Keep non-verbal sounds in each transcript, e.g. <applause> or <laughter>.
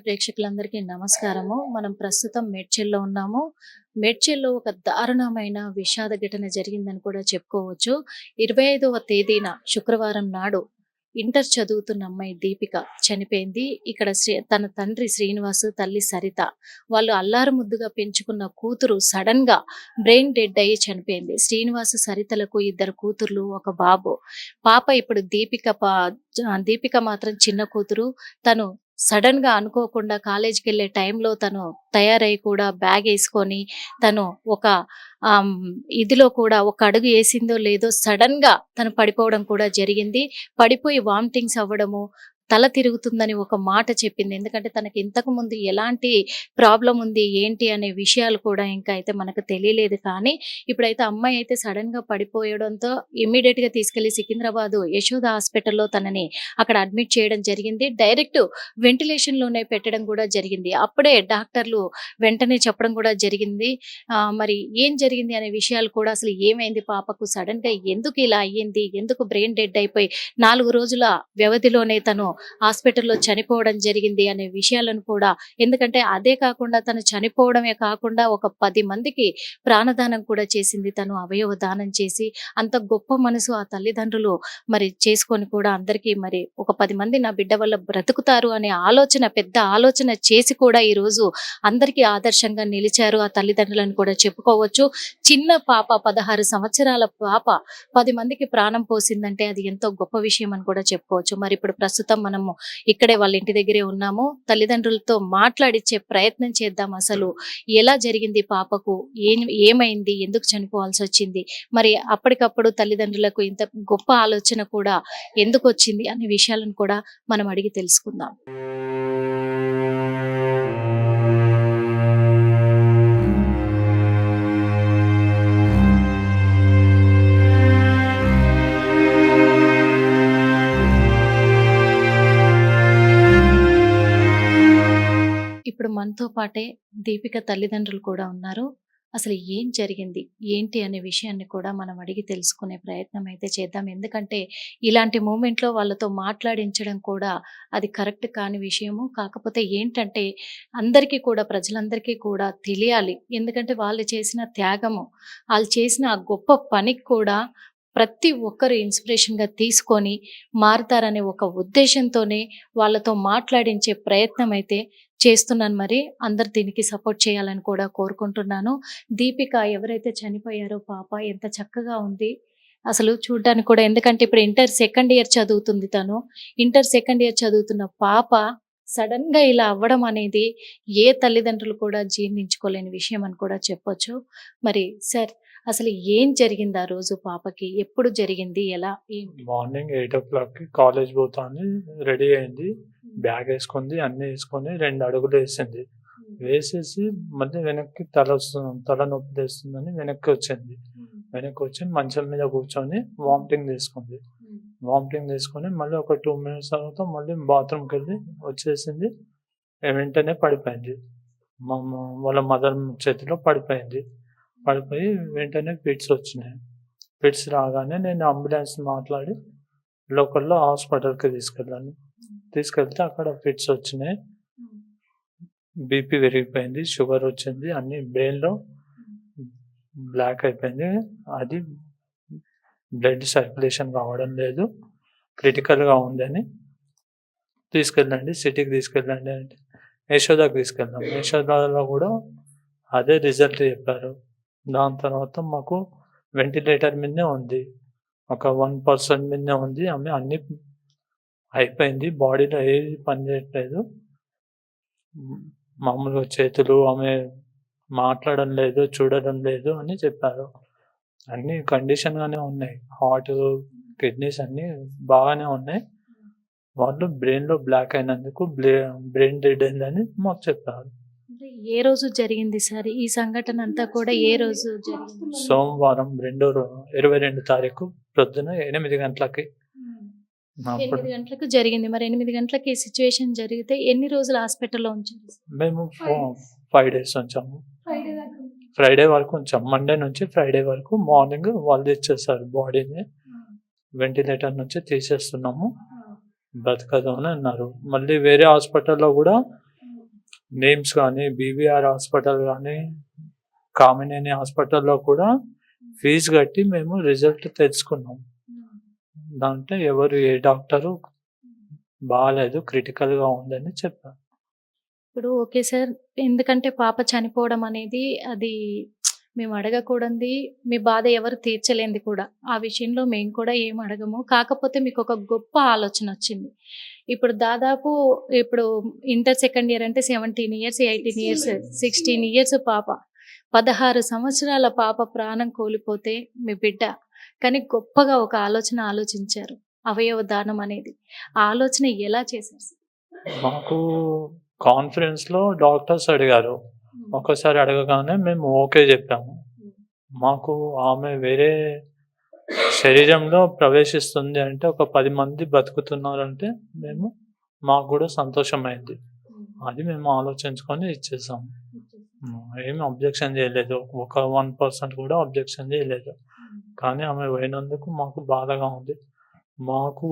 TV ప్రేక్షకులందరికీ నమస్కారము. మనం ప్రస్తుతం మేడ్చల్లో ఉన్నాము. మేడ్చల్లో ఒక దారుణమైన విషాద ఘటన జరిగిందని కూడా చెప్పుకోవచ్చు. ఇరవై ఐదవ తేదీన శుక్రవారం నాడు ఇంటర్ చదువుతున్న అమ్మాయి దీపిక చనిపోయింది. ఇక్కడ శ్రీ తన తండ్రి శ్రీనివాస్ తల్లి సరిత వాళ్ళు అల్లారు ముద్దుగా పెంచుకున్న కూతురు సడన్గా బ్రెయిన్ డెడ్ అయ్యి చనిపోయింది. శ్రీనివాస్ సరితలకు ఇద్దరు కూతుర్లు ఒక బాబు. పాప ఇప్పుడు దీపిక పా దీపిక మాత్రం చిన్న కూతురు. తను సడన్గా అనుకోకుండా కాలేజీకి వెళ్ళే టైంలో తను తయారై కూడా బ్యాగ్ వేసుకొని తను ఒక ఇదిలో కూడా ఒక అడుగు వేసిందో లేదో సడన్గా తను పడిపోవడం కూడా జరిగింది. పడిపోయి వామిటింగ్స్ అవ్వడము తల తిరుగుతుందని ఒక మాట చెప్పింది. ఎందుకంటే తనకి ఇంతకు ముందు ఎలాంటి ప్రాబ్లం ఉంది ఏంటి అనే విషయాలు కూడా ఇంకా అయితే మనకు తెలియలేదు. కానీ ఇప్పుడైతే అమ్మాయి అయితే సడన్గా పడిపోయడంతో ఇమ్మీడియట్గా తీసుకెళ్ళి సికింద్రాబాద్ యశోద హాస్పిటల్లో తనని అక్కడ అడ్మిట్ చేయడం జరిగింది. డైరెక్ట్ వెంటిలేషన్లోనే పెట్టడం కూడా జరిగింది. అప్పుడే డాక్టర్లు వెంటనే చెప్పడం కూడా జరిగింది. మరి ఏం జరిగింది అనే విషయాలు కూడా అసలు ఏమైంది? పాపకు సడన్గా ఎందుకు ఇలా అయ్యింది? ఎందుకు బ్రెయిన్ డెడ్ అయిపోయి నాలుగు రోజుల వ్యవధిలోనే తను హాస్పిటల్లో చనిపోవడం జరిగింది అనే విషయాలను కూడా ఎందుకంటే అదే కాకుండా తను చనిపోవడమే కాకుండా ఒక పది మందికి ప్రాణదానం కూడా చేసింది. తను అవయవ దానం చేసి అంత గొప్ప మనసు ఆ తల్లిదండ్రులు మరి చేసుకొని కూడా అందరికీ మరి ఒక పది మంది నా బిడ్డ వల్ల బ్రతుకుతారు అనే ఆలోచన పెద్ద ఆలోచన చేసి కూడా ఈ రోజు అందరికీ ఆదర్శంగా నిలిచారు ఆ తల్లిదండ్రులను కూడా చెప్పుకోవచ్చు. చిన్న పాప పదహారు సంవత్సరాల పాప పది మందికి ప్రాణం పోసిందంటే అది ఎంతో గొప్ప విషయం అని కూడా చెప్పుకోవచ్చు. మరి ఇప్పుడు ప్రస్తుతం మనము ఇక్కడే వాళ్ళ ఇంటి దగ్గరే ఉన్నాము. తల్లిదండ్రులతో మాట్లాడిచ్చే ప్రయత్నం చేద్దాం అసలు. ఎలా జరిగింది పాపకు? ఏం ఏమైంది? ఎందుకు చనిపోవాల్సి వచ్చింది? మరి అప్పటికప్పుడు తల్లిదండ్రులకు ఇంత గొప్ప ఆలోచన కూడా ఎందుకు వచ్చింది అనే విషయాలను కూడా మనం అడిగి తెలుసుకుందాం. ఇప్పుడు మనతో పాటే దీపిక తల్లిదండ్రులు కూడా ఉన్నారు. అసలు ఏం జరిగింది? ఏంటి అనే విషయాన్ని కూడా మనం అడిగి తెలుసుకునే ప్రయత్నం అయితే చేద్దాం. ఎందుకంటే ఇలాంటి మూమెంట్లో వాళ్ళతో మాట్లాడించడం కూడా అది కరెక్ట్ కాని విషయము. కాకపోతే ఏంటంటే అందరికీ కూడా ప్రజలందరికీ కూడా తెలియాలి. ఎందుకంటే వాళ్ళు చేసిన త్యాగము వాళ్ళు చేసిన ఆ గొప్ప పనికి కూడా ప్రతి ఒక్కరు ఇన్స్పిరేషన్గా తీసుకొని మారుతారనే ఒక ఉద్దేశంతోనే వాళ్ళతో మాట్లాడించే ప్రయత్నం అయితే చేస్తున్నాను మరి. అందరు దీనికి సపోర్ట్ చేయాలని కూడా కోరుకుంటున్నాను. దీపిక ఎవరైతే చనిపోయారో పాప ఎంత చక్కగా ఉంది. అసలు చూడ్డానికి కూడా ఎందుకంటే ఇప్పుడు ఇంటర్ సెకండ్ ఇయర్ చదువుతుంది తను. ఇంటర్ సెకండ్ ఇయర్ చదువుతున్న పాప సడన్గా ఇలా అవ్వడం అనేది ఏ తల్లిదండ్రులు కూడా జీర్ణించుకోలేని విషయం అని కూడా చెప్పొచ్చు. మరి సార్ అసలు ఏం జరిగింది ఆ రోజు పాపకి? ఎప్పుడు జరిగింది? ఎలా? మార్నింగ్ ఎయిట్ ఓ క్లాక్కి కాలేజ్ పోతాను రెడీ అయింది. బ్యాగ్ వేసుకుంది అన్నీ వేసుకొని రెండు అడుగులు వేసింది. వేసేసి మళ్ళీ వెనక్కి తల వస్తుంది తల నొప్పి తెస్తుందని వెనక్కి వచ్చింది. వెనక్కి వచ్చి మంచం మీద కూర్చొని వామిటింగ్ తీసుకుంది వామిటింగ్ తీసుకొని మళ్ళీ ఒక టూ మినిట్స్ తర్వాత మళ్ళీ బాత్రూమ్కి వెళ్ళి వచ్చేసింది. వెంటనే పడిపోయింది. మా- వాళ్ళ మదర్ చేతిలో పడిపోయింది. పడిపోయి వెంటనే ఫిట్స్ వచ్చినాయి. ఫిట్స్ రాగానే నేను అంబులెన్స్ మాట్లాడి లోకల్లో హాస్పిటల్కి తీసుకెళ్ళాను. తీసుకెళ్తే అక్కడ ఫిట్స్ వచ్చినాయి. బీపీ పెరిగిపోయింది షుగర్ వచ్చింది అన్ని బ్రెయిన్లో బ్లాక్ అయిపోయింది. అది బ్లడ్ సర్క్యులేషన్ కావడం లేదు. క్రిటికల్గా ఉందని తీసుకెళ్ళండి సిటీకి తీసుకెళ్ళండి అంటే యశోదాకి తీసుకెళ్ళాం. యశోదాలో కూడా అదే రిజల్ట్ చెప్పారు. దాని తర్వాత మాకు వెంటిలేటర్ మీదనే ఉంది. ఒక వన్ పర్సెంట్ మీదనే ఉంది. ఆమె అన్ని అయిపోయింది. బాడీలో ఏది పని చేయట్లేదు. మామూలుగా చేతులు ఆమె మాట్లాడడం లేదు చూడడం లేదు అని చెప్పారు. అన్ని కండిషన్గానే ఉన్నాయి. హార్ట్ కిడ్నీస్ అన్ని బాగానే ఉన్నాయి. వాళ్ళు బ్రెయిన్లో బ్లాక్ అయినందుకు బ్రెయిన్ డెడ్ అయిందని మాకు చెప్పారు. ఏ రోజు జరిగింది సార్? ఈ సంఘటన అంతా కూడా ఏ రోజు జరిగింది? సోమవారం రెండో ఇరవై రెండు తారీఖు ప్రొద్దున ఎనిమిది గంటలకి. ఎనిమిది గంటలకు జరిగింది. మరి ఎనిమిది గంటలకి సిచ్యువేషన్ జరిగితే ఎన్ని రోజులు హాస్పిటల్లో ఉంచారు? మేము ఫైవ్ డేస్. ఉంచాము. ఫ్రైడే వరకు ఉంచాం. మండే నుంచి ఫ్రైడే వరకు మార్నింగ్ వాళ్ళు తెచ్చేస్తారు బాడీని. వెంటిలేటర్ నుంచి తీసేస్తున్నాము. బతకదు అని అన్నారు. మళ్ళీ వేరే హాస్పిటల్లో కూడా నేమ్స్ కానీ బీబీఆర్ హాస్పిటల్ కానీ కామినేని హాస్పిటల్లో కూడా ఫీజు కట్టి మేము రిజల్ట్ తెలుసుకున్నాం దాంట్లో ఎవరు ఏ డాక్టరు బాగాలేదు క్రిటికల్గా ఉందని చెప్పారు. ఇప్పుడు ఓకే సార్ ఎందుకంటే పాప చనిపోవడం అనేది అది మేము అడగకూడదు మీ బాధ ఎవరు తీర్చలేంది కూడా. ఆ విషయంలో మేము కూడా ఏం అడగము. కాకపోతే మీకు ఒక గొప్ప ఆలోచన వచ్చింది. ఇప్పుడు దాదాపు ఇప్పుడు ఇంటర్ సెకండ్ ఇయర్ అంటే seventeen years eighteen years sixteen years పాప. పదహారు సంవత్సరాల పాప ప్రాణం కోల్పోతే మీ బిడ్డ. కానీ గొప్పగా ఒక ఆలోచన ఆలోచించారు. అవయవ దానం అనేది. ఆ ఆలోచన ఎలా చేశారు? మాకు కాన్ఫరెన్స్లో డాక్టర్స్ అడిగారు. ఒకసారి అడగగానే మేము ఓకే చెప్పాము. మాకు ఆమె వేరే శరీరంలో ప్రవేశిస్తుంది అంటే ఒక పది మంది బతుకుతున్నారంటే మేము మాకు కూడా సంతోషమైంది. అది మేము ఆలోచించుకొని ఇచ్చేసాము ఏం అబ్జెక్షన్ చేయలేదు. ఒక వన్ పర్సెంట్ కూడా అబ్జెక్షన్ చేయలేదు. కానీ ఆమె పోయినందుకు మాకు బాధగా ఉంది. మాకు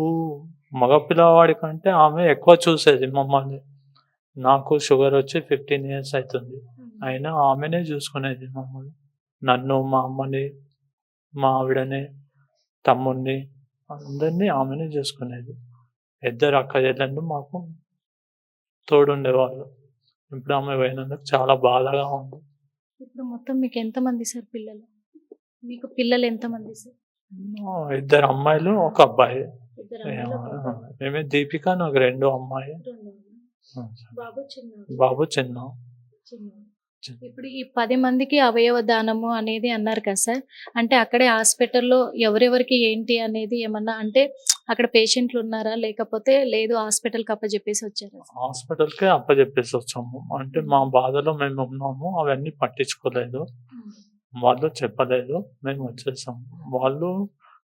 మగ పిల్లవాడి కంటే ఆమె ఎక్కువ చూసేది మమ్మల్ని. నాకు షుగర్ వచ్చి ఫిఫ్టీన్ ఇయర్స్ అవుతుంది అయినా ఆమెనే చూసుకునేది మమ్మల్ని. నన్ను మా అమ్మని మా ఆవిడని తమ్ముడిని అందరినీ ఆమెనే చూసుకునేది. ఇద్దరు అక్క చెల్లెళ్ళు మాకు తోడుండేవాళ్ళు. ఇప్పుడు ఆమె పోయినందుకు చాలా బాధగా ఉంది. ఇప్పుడు మొత్తం మీకు ఎంతమంది సార్ పిల్లలు? మీకు పిల్లలు ఎంతమంది సార్? ఇద్దరు అమ్మాయిలు ఒక అబ్బాయి. మేమే దీపిక నాకు రెండు అమ్మాయి. బాబు చిన్న బాబు. చిన్న. ఇప్పుడు ఈ పది మందికి అవయవ దానము అనేది అన్నారు కదా సార్. అంటే అక్కడే హాస్పిటల్లో ఎవరెవరికి ఏంటి అనేది ఏమన్నా అంటే అక్కడ పేషెంట్లు ఉన్నారా? లేకపోతే లేదు హాస్పిటల్కి అప్పచెప్పేసి వచ్చారా హాస్పిటల్కే అప్పచెప్పేసి వచ్చాము. అంటే మా బాధలో మేము ఉన్నాము. అవన్నీ పట్టించుకోలేదు. వాళ్ళు చెప్పలేదు. మేము వచ్చేసాము. వాళ్ళు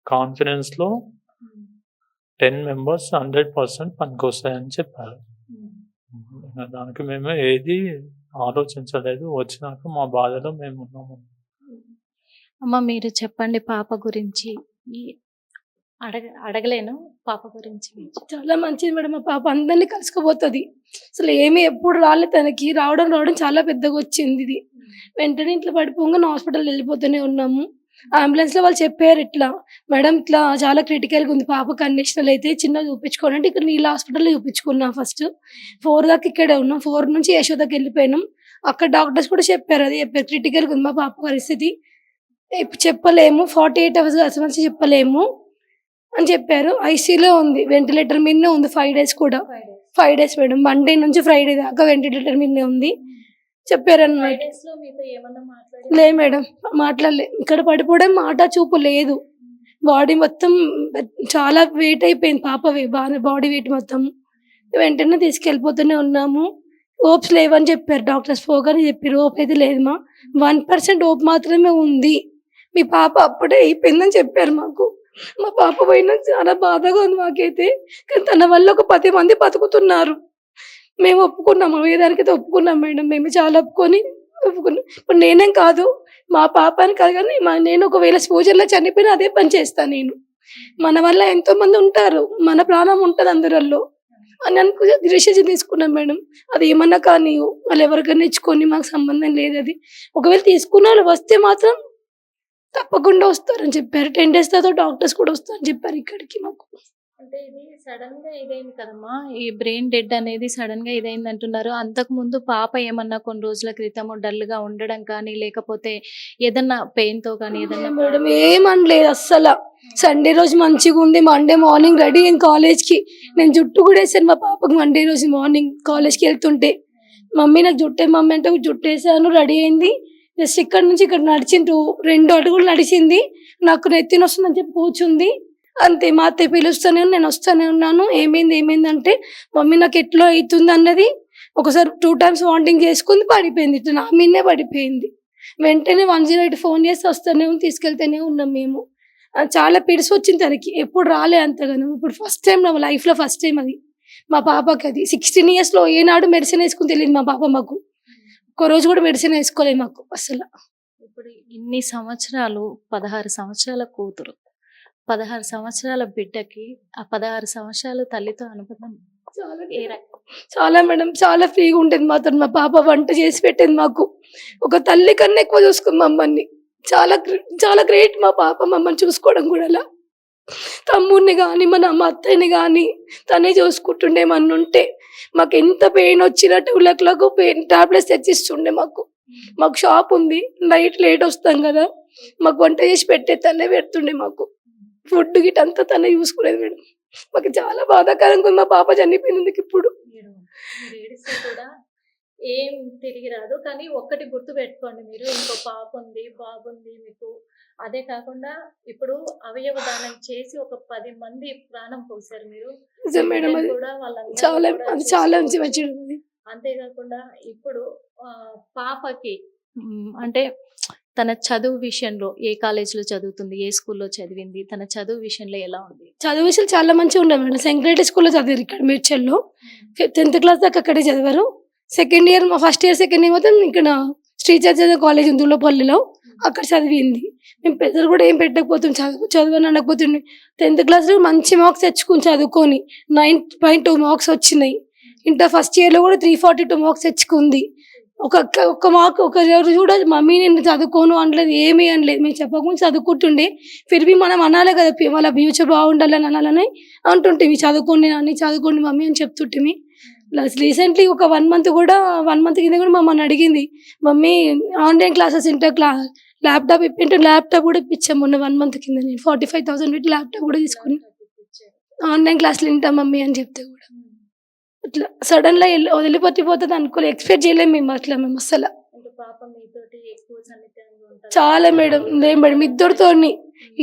కాన్ఫరెన్స్లో టెన్ మెంబర్స్ హండ్రెడ్ పర్సెంట్ పనికొస్తాయని చెప్పారు. దానికి మేము ఏది ఆలోచించలేదు. వచ్చినాక మా బాధలో మేము ఉన్నాము. అమ్మ మీరు చెప్పండి పాప గురించి. ఈ అడగ అడగలేను పాప గురించి. చాలా మంచిది మేడం. మా పాప అందరినీ కలుసుకుపోతుంది అసలు ఏమీ ఎప్పుడు రాలేదు తనకి. రావడం రావడం చాలా పెద్దగా వచ్చింది ఇది. వెంటనే ఇట్లా పడిపోగా హాస్పిటల్ వెళ్ళిపోతూనే ఉన్నాము. అంబులెన్స్లో వాళ్ళు చెప్పారు ఇట్లా. మేడం ఇట్లా చాలా క్రిటికల్గా ఉంది. పాప కండిషనల్ అయితే చిన్న చూపించుకోండి అంటే ఇక్కడ నీళ్ళ హాస్పిటల్లో చూపించుకున్నా ఫస్ట్ ఫోర్ దాకా ఇక్కడే ఉన్నాం. ఫోర్ నుంచి యశోదకి వెళ్ళిపోయినాం. అక్కడ డాక్టర్స్ కూడా చెప్పారు. అది చెప్పారు. క్రిటికల్గా ఉంది మా పాప పరిస్థితి. చెప్పలేము. ఫార్టీ ఎయిట్ అవర్స్ అసలు చెప్పలేము అని చెప్పారు. ఐసీలో ఉంది. వెంటిలేటర్ మీదనే ఉంది. ఫైవ్ డేస్ కూడా. Five days madam. మండే నుంచి ఫ్రైడే దాకా వెంటిలేటర్ మీదనే ఉంది. చెప్పారు అన్నమాట లో మేడం మాట్లాడలే. ఇక్కడ పడిపోవడం మాట చూపు లేదు. బాడీ మొత్తం చాలా వెయిట్ అయిపోయింది పాప బాగా బాడీ వెయిట్ మొత్తం. వెంటనే తీసుకెళ్ళిపోతూనే ఉన్నాము. ఓప్స్ లేవని చెప్పారు డాక్టర్స్. పోగానే చెప్పారు ఓప్ అయితే లేదు మా వన్ పర్సెంట్ ఓప్ మాత్రమే ఉంది. మీ పాప అప్పుడే అయిపోయిందని చెప్పారు మాకు. మా పాప పోయినా చాలా బాధగా ఉంది మాకైతే. కానీ తన వల్ల ఒక పది మంది బతుకుతున్నారు. మేము ఒప్పుకున్నాము వేదానికైతే ఒప్పుకున్నాం మేడం మేము చాలా ఒప్పుకొని ఒప్పుకున్నాం. ఇప్పుడు నేనేం కాదు మా పాపాని కాదు కానీ మా నేను ఒకవేళ ఫ్యూచర్లో చనిపోయినా అదే పని చేస్తాను నేను. మన వల్ల ఎంతో మంది ఉంటారు మన ప్రాణం ఉంటుంది అందరిలో. అని అనుకు డిసిషన్ తీసుకున్నాం మేడం. అది ఏమన్నా కానీ వాళ్ళు ఎవరికైనా ఇచ్చుకొని మాకు సంబంధం లేదు అది. ఒకవేళ తీసుకున్న వాళ్ళు వస్తే మాత్రం తప్పకుండా వస్తారని చెప్పారు. టెన్ డేస్ తర్వాత డాక్టర్స్ కూడా వస్తారని చెప్పారు ఇక్కడికి మాకు. సడన్గా ఇదైంది కదమ్మా? ఈ బ్రెయిన్ డెడ్ అనేది సడన్గా ఇదైంది అంటున్నారు. అంతకు ముందు పాప ఏమన్నా కొన్ని రోజుల క్రితము డల్గా ఉండడం కానీ లేకపోతే ఏదన్నా పెయిన్తో కానీ ఏదన్నా మేడం ఏమనలేదు అస్సలు. సండే రోజు మంచిగా ఉంది. మండే మార్నింగ్ రెడీ అయింది కాలేజ్కి. నేను జుట్టు కూడా వేసాను మా పాపకు మండే రోజు మార్నింగ్ కాలేజ్కి వెళ్తుంటే. మమ్మీ నాకు జుట్టే మమ్మీ అంటే జుట్టు వేసాను రెడీ అయింది. జస్ట్ ఇక్కడ నుంచి ఇక్కడ నడిచింది రెండు అడుగులు నడిచింది. నాకు నెత్తిన వస్తుందని చెప్పి కూర్చుంది. అంతే మా అత్తయ్య పిలుస్తూనే ఉంది, నేను వస్తూనే ఉన్నాను. ఏమైంది ఏమైంది అంటే మమ్మీ నాకు ఎట్లా అవుతుంది అన్నది ఒకసారి టూ టైమ్స్ వాంటింగ్ చేసుకుంది పడిపోయింది. ఇట్లా నా మీదనే పడిపోయింది. వెంటనే వన్ జీరో ఎయిట్ ఫోన్ చేసి వస్తూనే ఉంది, తీసుకెళ్తూనే ఉన్నాం మేము. చాలా పిడిసి వచ్చింది తనకి. ఎప్పుడు రాలే అంతగాను. ఇప్పుడు ఫస్ట్ టైం నా లైఫ్లో ఫస్ట్ టైం అది. మా పాపకి అది. సిక్స్టీన్ ఇయర్స్లో ఏనాడు మెడిసిన్ వేసుకుని తెలియదు మా పాప మాకు. ఒక రోజు కూడా మెడిసిన్ వేసుకోలేదు మాకు అసలు. ఇప్పుడు ఇన్ని సంవత్సరాలు పదహారు సంవత్సరాల కూతురు. పదహారు సంవత్సరాల బిడ్డకి ఆ పదహారు సంవత్సరాల తల్లితో అనుబంధం చాలా ఏ రకం చాలా మేడం చాలా ఫ్రీగా ఉంటుంది మాతో మా పాప వంట చేసి పెట్టింది మాకు. ఒక తల్లి కన్నా ఎక్కువ చూసుకుంది మమ్మల్ని. చాలా చాలా గ్రేట్ మా పాప మమ్మల్ని చూసుకోవడం కూడా అలా. తమ్ముడిని కానీ మన అమ్మ అత్తయ్యని కానీ తనే చూసుకుంటుండే మన ఉంటే మాకు ఎంత పెయిన్ వచ్చినా టూ లక్షలకు పెయిన్ టాబ్లెట్స్ తెచ్చిస్తుండే మాకు. మాకు షాప్ ఉంది నైట్ లేట్ వస్తాం కదా. మాకు వంట చేసి పెట్టే తనే పెడుతుండే మాకు. ఫుడ్ గిట్ అంతా తనే చూసుకునేది మేడం మాకు చాలా బాధాకరంగా ఉంది. మా పాప చనిపోయినందుకు ఇప్పుడు? ఏం తిరిగి రాదు. కానీ ఒక్కటి గుర్తు పెట్టుకోండి మీరు. ఇంకో పాప ఉంది బాబు ఉంది మీకు. అదే కాకుండా ఇప్పుడు అవయవ దానం చేసి ఒక పది మంది ప్రాణం పోసారు మీరు. కూడా చాలా అంతేకాకుండా ఇప్పుడు ఆ, పాపకి అంటే తన చదువు విషయంలో ఏ కాలేజీలో చదువుతుంది ఏ స్కూల్లో చదివింది తన చదువు విషయంలో ఎలా ఉంది? చదువు విషయాలు చాలా మంచిగా ఉన్నాయి మేడం. సెంక్రేట్ స్కూల్లో చదివారు ఇక్కడ మేడ్చల్లో. టెన్త్ క్లాస్ దాకా అక్కడే చదివారు. Second year first year second year మొత్తం ఇక్కడ శ్రీ చైతన్య కాలేజ్ ఉంది దుల్లపల్లిలో అక్కడ చదివింది. మేము పెద్దలు కూడా ఏం పెట్టకపోతుంది చదువు చదువు అనకపోతుండే. టెన్త్ క్లాస్లో మంచి మార్క్స్ తెచ్చుకుని చదువుకొని నైన్ పాయింట్ టూ మార్క్స్ వచ్చినాయి. ఇంటర్ ఫస్ట్ ఇయర్లో కూడా త్రీ ఫార్టీ టూ మార్క్స్ తెచ్చుకుంది. ఒక ఒక్క- ఒక్క మార్క్ ఒక రోజు కూడా మమ్మీ నేను చదువుకోను అనలేదు ఏమీ అనలేదు. మేము చెప్పకుండా చదువుకుంటుండే. ఫిర్బీ మనం అనాలి కదా వాళ్ళ ఫ్యూచర్ బాగుండాలని అనాలని అంటుంటే చదువుకోండి నాని చదువుకోండి మమ్మీ అని చెప్తుంటే ప్లస్ రీసెంట్లీ ఒక వన్ మంత్ కూడా వన్ మంత్ కింద కూడా మమ్మల్ని అడిగింది. మమ్మీ ఆన్లైన్ క్లాసెస్ ఇంటర్ క్లా ల్యాప్టాప్ ఇప్పింటే ల్యాప్టాప్ కూడా ఇప్పించాం మొన్న వన్ మంత్ కింద. నేను ఫార్టీ ఫైవ్ థౌసండ్ పెట్టి ల్యాప్టాప్ కూడా తీసుకుని ఆన్లైన్ క్లాసులు వింటాం మమ్మీ అని చెప్తే కూడా. అట్లా సడన్గా వదిలిపట్టిపోతుంది అనుకోలే ఎక్స్పెక్ట్ చేయలేము మేము అట్లా మేము అసలు చాలా మేడం లేదు మేడం ఇద్దరితోని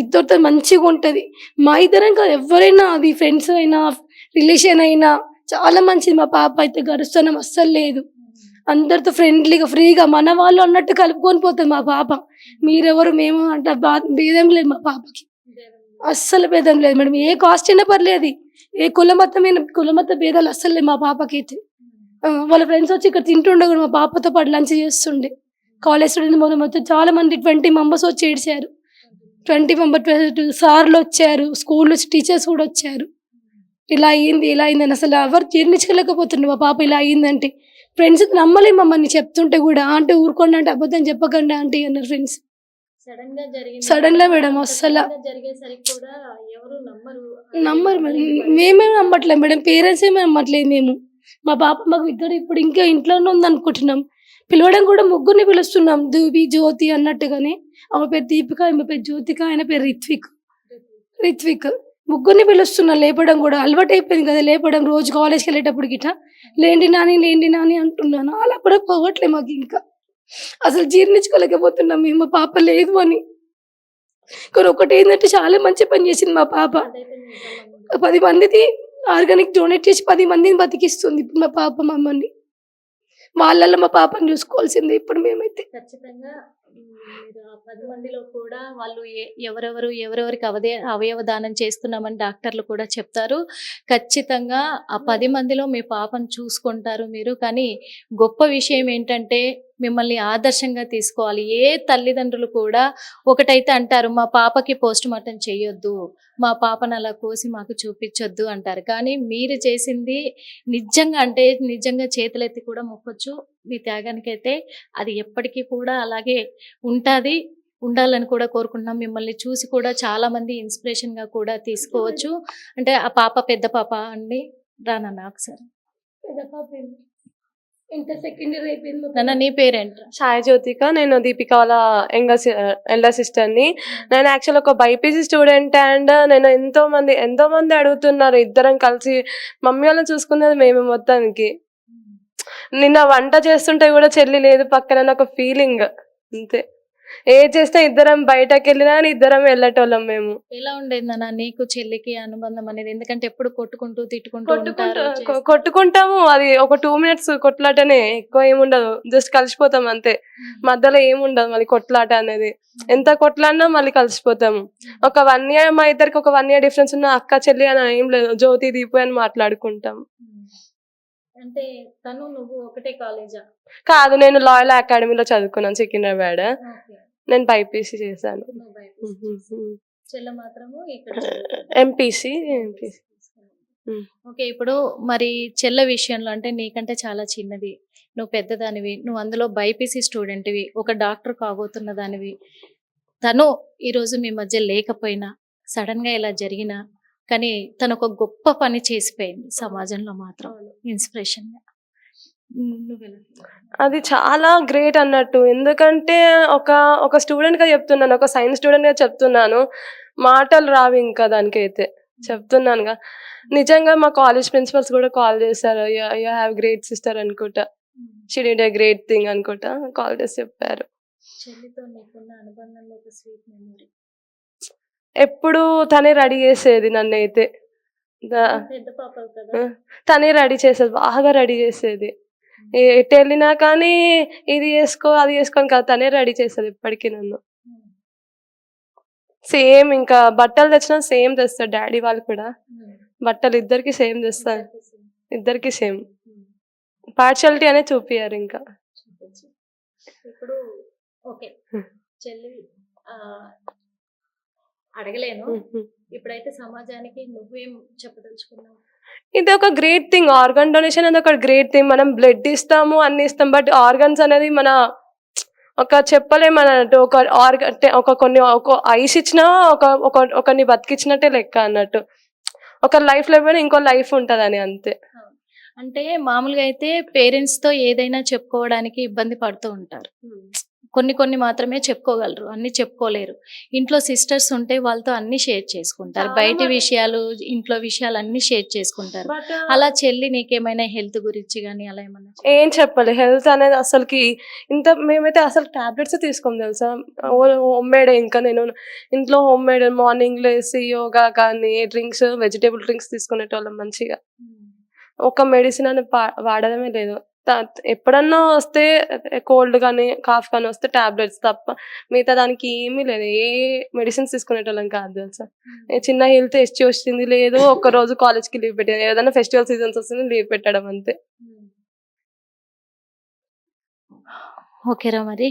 ఇద్దరితో మంచిగా ఉంటది. మా ఇద్దరం కాదు ఎవరైనా అది ఫ్రెండ్స్ అయినా రిలేషన్ అయినా చాలా మంచిది. మా పాప అయితే గరుస్తున్నాం అస్సలు లేదు. అందరితో ఫ్రెండ్లీగా ఫ్రీగా మన వాళ్ళు అన్నట్టు కలుపుకొని పోతుంది మా పాప. మీరెవరు మేము అంటే భేదం లేదు మా పాపకి. అస్సలు భేదం లేదు మేడం ఏ కాస్ట్ అయినా పర్లేదు. ఏ కులమతమైన కులమత భేదాలు అస్సలు లేవు మా పాపకి అయితే వాళ్ళ ఫ్రెండ్స్ వచ్చి ఇక్కడ తింటుండే కూడా మా పాపతో పాటు లంచ్ చేస్తుండే. కాలేజ్ స్టూడెంట్ మొదలు మొత్తం చాలా మంది ట్వంటీ మెంబర్స్ వచ్చి ఏడ్చారు. ట్వంటీ మెంబర్ సార్లు వచ్చారు. స్కూల్ టీచర్స్ కూడా వచ్చారు. ఇలా అయ్యింది ఇలా అయిందని అసలు ఎవరు జీర్ణించుకోలేకపోతుండే మా పాప ఇలా అయ్యిందంటే ఫ్రెండ్స్ నమ్మలే మమ్మల్ని చెప్తుంటే కూడా అంటే ఊరుకోండి అంటే అబద్ధం చెప్పకండి ఆంటీ అన్నారు ఫ్రెండ్స్ సడన్గా మేడం, అస్సలు. నమ్మరు. మేడం. మేమే నమ్మట్లేదు మేడం. పేరెంట్స్ ఏమే నమ్మట్లేదు మేము. మా పాప మాకు ఇద్దరు ఇప్పుడు ఇంకా ఇంట్లోనే ఉంది అనుకుంటున్నాం. పిలవడం కూడా ముగ్గురిని పిలుస్తున్నాం. దూబి జ్యోతి అన్నట్టుగానే. ఆమె పేరు దీపిక ఆమె పేరు జ్యోతిక ఆయన పేరు రిత్విక్. రిత్విక్. ముగ్గురిని పిలుస్తున్నా. లేపడం కూడా అలవాటు అయిపోయింది కదా లేపడం. రోజు కాలేజ్కి వెళ్ళేటప్పుడు గిట లేండి నాని లేండి నాని అంటున్నాను. అలా కూడా పోవట్లే మాకు ఇంకా. అసలు జీర్ణించుకోలేకపోతున్నాం మేము మా పాప లేదు అని. కానీ ఒకటి ఏంటంటే చాలా మంచి పని చేసింది మా పాప. పది మందిది ఆర్గానిక్ డొనేట్ చేసి పది మందిని బతికిస్తుంది ఇప్పుడు మా పాప మమ్మల్ని. వాళ్ళల్లో మా పాపని చూసుకోవాల్సిందే ఇప్పుడు మేమైతే. ఖచ్చితంగా పది మందిలో కూడా వాళ్ళు ఎవరెవరు ఎవరెవరికి అవదే అవయవ దానం చేస్తున్నామని డాక్టర్లు కూడా చెప్తారు. ఖచ్చితంగా ఆ పది మందిలో మీ పాపను చూసుకుంటారు మీరు. కానీ గొప్ప విషయం ఏంటంటే మిమ్మల్ని ఆదర్శంగా తీసుకోవాలి. ఏ తల్లిదండ్రులు కూడా ఒకటైతే అంటారు మా పాపకి పోస్ట్ మార్టం చేయొద్దు మా పాపను అలా కోసి మాకు చూపించొద్దు అంటారు. కానీ మీరు చేసింది నిజంగా అంటే నిజంగా చేతులెత్తి కూడా మొక్కొచ్చు. మీ త్యాగానికైతే అది ఎప్పటికీ కూడా అలాగే ఉంటుంది. ఉండాలని కూడా కోరుకుంటున్నాం. మిమ్మల్ని చూసి కూడా చాలా మంది ఇన్స్పిరేషన్గా కూడా తీసుకోవచ్చు. అంటే ఆ పాప పెద్ద పాప అండి. రానన్నా ఒకసారి పెద్ద పాప ఇంటర్ సెకండ్ ఇయర్ అయిపోయింది నాన్న నీ పేరేంట్రా సాయి జ్యోతిక నేను దీపిక వాళ్ళ యంగర్ ఎల్డర్ సిస్టర్ని నేను యాక్చువల్ ఒక బైపీసీ స్టూడెంట్ అండ్ నేను ఎంతో మంది ఎంతో మంది అడుగుతున్నారు. ఇద్దరం కలిసి మమ్మీ వాళ్ళని చూసుకున్నది మేము మొత్తానికి. నిన్న వంట చేస్తుంటే కూడా చెల్లి లేదు పక్కన ఒక ఫీలింగ్ అంతే. ఏ చేస్తే? ఇద్దరం బయటకు వెళ్ళినా ఇద్దరం వెళ్ళేటోళ్ళం మేము. ఎలా ఉండేది నాన్న నీకు చెల్లికి అనుబంధం అనేది? ఎందుకంటే ఎప్పుడు కొట్టుకుంటూ తిట్టుకుంటూ కొట్టుకుంటా. కొట్టుకుంటాము. అది ఒక టూ మినిట్స్ కొట్లాటనే ఎక్కువ ఏముండదు జస్ట్ కలిసిపోతాం అంతే. మధ్యలో ఏముండదు మళ్ళీ కొట్లాట అనేది. ఎంత కొట్లాడినా మళ్ళీ కలిసిపోతాము. ఒక వన్ ఇయర్ మా ఇద్దరికి ఒక వన్ ఇయర్ డిఫరెన్స్ ఉన్న అక్క చెల్లి అని ఏం లేదు. జ్యోతి దీపు అని మాట్లాడుకుంటాం. అంటే తను నువ్వు ఒకటే కాలేజా? కాదు నేను లాయల్ అకాడమీలో చదువుకున్నాను సికింద్రాబాద్ నేను బైపీసీ చేశాను. చెల్ల మాత్రము ఇక్కడ <laughs> ఎంపీసీ ఎంపీసీ. ఓకే ఇప్పుడు మరి చెల్ల విషయంలో అంటే నీకంటే చాలా చిన్నది. నువ్వు పెద్దదానివి. నువ్వు అందులో బైపీసీ స్టూడెంట్వి. ఒక డాక్టర్ కాబోతున్న దానివి. తను ఈరోజు మీ మధ్య లేకపోయినా సడన్గా ఇలా జరిగినా కానీ తను ఒక గొప్ప పని చేసిపోయింది సమాజంలో మాత్రం ఇన్స్పిరేషన్గా ఉమ్, నువ్వెలా? feel అవుతున్నావు? అది చాలా గ్రేట్ అన్నట్టు. ఎందుకంటే ఒక ఒక స్టూడెంట్గా చెప్తున్నాను ఒక సైన్స్ స్టూడెంట్గా చెప్తున్నాను. మాటలు రావు ఇంకా దానికైతే. చెప్తున్నానుగా. నిజంగా మా కాలేజ్ ప్రిన్సిపల్స్ కూడా కాల్ చేశారు. యూ హ్యావ్ గ్రేట్ సిస్టర్ అనుకుంటా. షీ డిడ్ గ్రేట్ థింగ్ అనుకుంటా. కాల్ చేసి చెప్పారు. చెల్లితో నీకున్న అనుబంధంలో ఒక స్వీట్ మెమరీ. ఎప్పుడు తనే రెడీ చేసేది నన్ను అయితే తనే రెడీ చేసేది బాగా రెడీ చేసేది. ఎటు వెళ్ళినా కానీ ఇది చేసుకో అది చేసుకొని కాదు తనే రెడీ చేసేది ఇప్పటికీ నన్ను. సేమ్ ఇంకా బట్టలు తెచ్చినా సేమ్ తెస్తాడు డాడీ వాళ్ళు కూడా. బట్టలు ఇద్దరికి సేమ్ తెస్తారు ఇద్దరికి సేమ్. పార్షాలిటీ అనేది చూపియారు ఇంకా. ఇప్పుడు ఓకే. చెల్లి అడగలేను. ఇప్పుడైతే సమాజానికి నువ్వేం చెప్పదలుచుకున్నావు? ఇది ఒక గ్రేట్ థింగ్ ఆర్గన్ డొనేషన్ అనేది ఒక గ్రేట్ థింగ్ మనం బ్లడ్ ఇస్తాము అన్ని ఇస్తాం. బట్ ఆర్గన్స్ అనేది మన ఒక చెప్పలేము అన్నట్టు. ఒక ఆర్గన్ ఒక కొన్ని ఒక ఐస్ ఇచ్చినా ఒక ఒక ఒకరిని బతికించినట్టే లెక్క అన్నట్టు. ఒక లైఫ్ లేకపోయినా ఇంకో లైఫ్ ఉంటదని అంతే. అంటే మామూలుగా అయితే పేరెంట్స్తో ఏదైనా చెప్పుకోవడానికి ఇబ్బంది పడుతూ ఉంటారు. కొన్ని కొన్ని మాత్రమే చెప్పుకోగలరు అన్ని చెప్పుకోలేరు. ఇంట్లో సిస్టర్స్ ఉంటే వాళ్ళతో అన్ని షేర్ చేసుకుంటారు. బయట విషయాలు ఇంట్లో విషయాలు అన్ని షేర్ చేసుకుంటారు. అలా చెల్లి నీకేమైనా హెల్త్ గురించి కానీ అలా ఏమన్నా ఏం చెప్పాలి. హెల్త్ అనేది అసలుకి ఇంత మేమైతే అసలు టాబ్లెట్స్ తీసుకోం తెలుసా? హోమ్ మేడ్ ఇంకా నేను ఇంట్లో హోమ్ మేడ్ మార్నింగ్ లేసి యోగా కానీ డ్రింక్స్ వెజిటేబుల్ డ్రింక్స్ తీసుకునేటోళ్ళం మంచిగా. ఒక మెడిసిన్ అని పా- వాడడమే లేదు. ఎప్పుడన్నా వస్తే కోల్డ్ కానీ కాఫ్ కానీ వస్తే టాబ్లెట్స్ తప్ప మిగతా దానికి ఏమీ లేదు. ఏ మెడిసిన్స్ తీసుకునేటోళ్ళం కాదు తెలుసా? ఏ చిన్న హెల్త్ ఇష్యూ వచ్చింది లేదు ఒక రోజు కాలేజ్కి లీవ్ పెట్టేది ఏదైనా ఫెస్టివల్ సీజన్స్ వస్తుంది లీవ్ పెట్టడం అంతే. ఓకేరా మరి.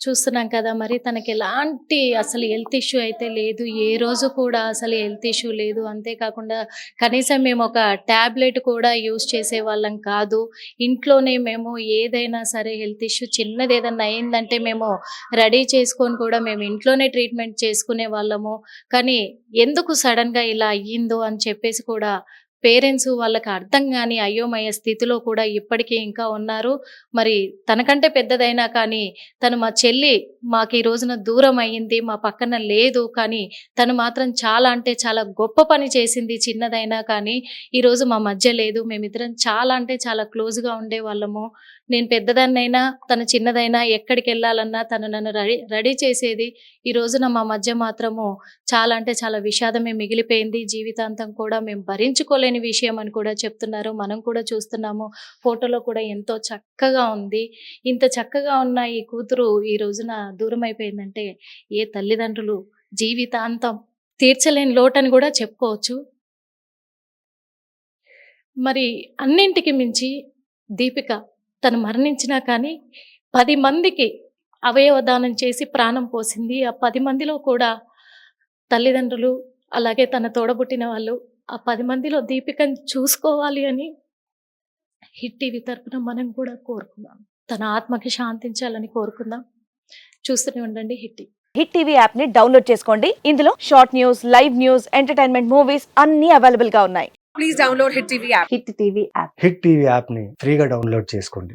చూస్తున్నాం కదా మరి తనకి ఎలాంటి అసలు హెల్త్ ఇష్యూ అయితే లేదు. ఏ రోజు కూడా అసలు హెల్త్ ఇష్యూ లేదు. అంతేకాకుండా కనీసం మేము ఒక ట్యాబ్లెట్ కూడా యూస్ చేసే వాళ్ళం కాదు. ఇంట్లోనే మేము ఏదైనా సరే హెల్త్ ఇష్యూ చిన్నది ఏదైనా అయిందంటే మేము రెడీ చేసుకొని కూడా మేము ఇంట్లోనే ట్రీట్మెంట్ చేసుకునే వాళ్ళము. కానీ ఎందుకు సడన్గా ఇలా అయ్యిందో అని చెప్పేసి కూడా పేరెంట్స్ వాళ్ళకి అర్థం కాని అయోమయ స్థితిలో కూడా ఇప్పటికీ ఇంకా ఉన్నారు. మరి తనకంటే పెద్దదైనా కానీ తను మా చెల్లి మాకు ఈ రోజున దూరం అయ్యింది మా పక్కన లేదు కానీ తను మాత్రం చాలా అంటే చాలా గొప్ప పని చేసింది చిన్నదైనా కానీ ఈరోజు మా మధ్య లేదు. మేమిద్దరం చాలా అంటే చాలా క్లోజ్గా ఉండే వాళ్ళము. నేను పెద్దదాన్నైనా తను చిన్నదైనా ఎక్కడికి వెళ్ళాలన్నా తను నన్ను రెడీ రెడీ చేసేది ఈ రోజున మా మధ్య మాత్రము చాలా అంటే చాలా విషాదమే మిగిలిపోయింది. జీవితాంతం కూడా మేము భరించుకోలేని విషయం అని కూడా చెప్తున్నారు. మనం కూడా చూస్తున్నాము. ఫోటోలో కూడా ఎంతో చక్కగా ఉంది. ఇంత చక్కగా ఉన్న ఈ కూతురు ఈ రోజున దూరం అయిపోయిందంటే ఏ తల్లిదండ్రులు జీవితాంతం తీర్చలేని లోటని కూడా చెప్పుకోవచ్చు. మరి అన్నింటికి మించి దీపిక తను మరణించినా కానీ పది మందికి అవయవదానం చేసి ప్రాణం పోసింది. ఆ పది మందిలో కూడా తల్లిదండ్రులు అలాగే తన తోడబుట్టిన వాళ్ళు ఆ పది మందిలో దీపికను చూసుకోవాలి అని హిట్ టీవీ తరపున మనం కూడా కోరుకుందాం. తన ఆత్మకి శాంతించాలని కోరుకుందాం. చూస్తూనే ఉండండి హిట్ టీవీ. హిట్ టీవీ యాప్ని డౌన్లోడ్ చేసుకోండి. ఇందులో short news live news entertainment movies అన్ని అవైలబుల్గా ఉన్నాయి. please download Hit TV app. Hit TV app. Hit TV యాప్ని ఫ్రీగా డౌన్లోడ్ చేసుకోండి.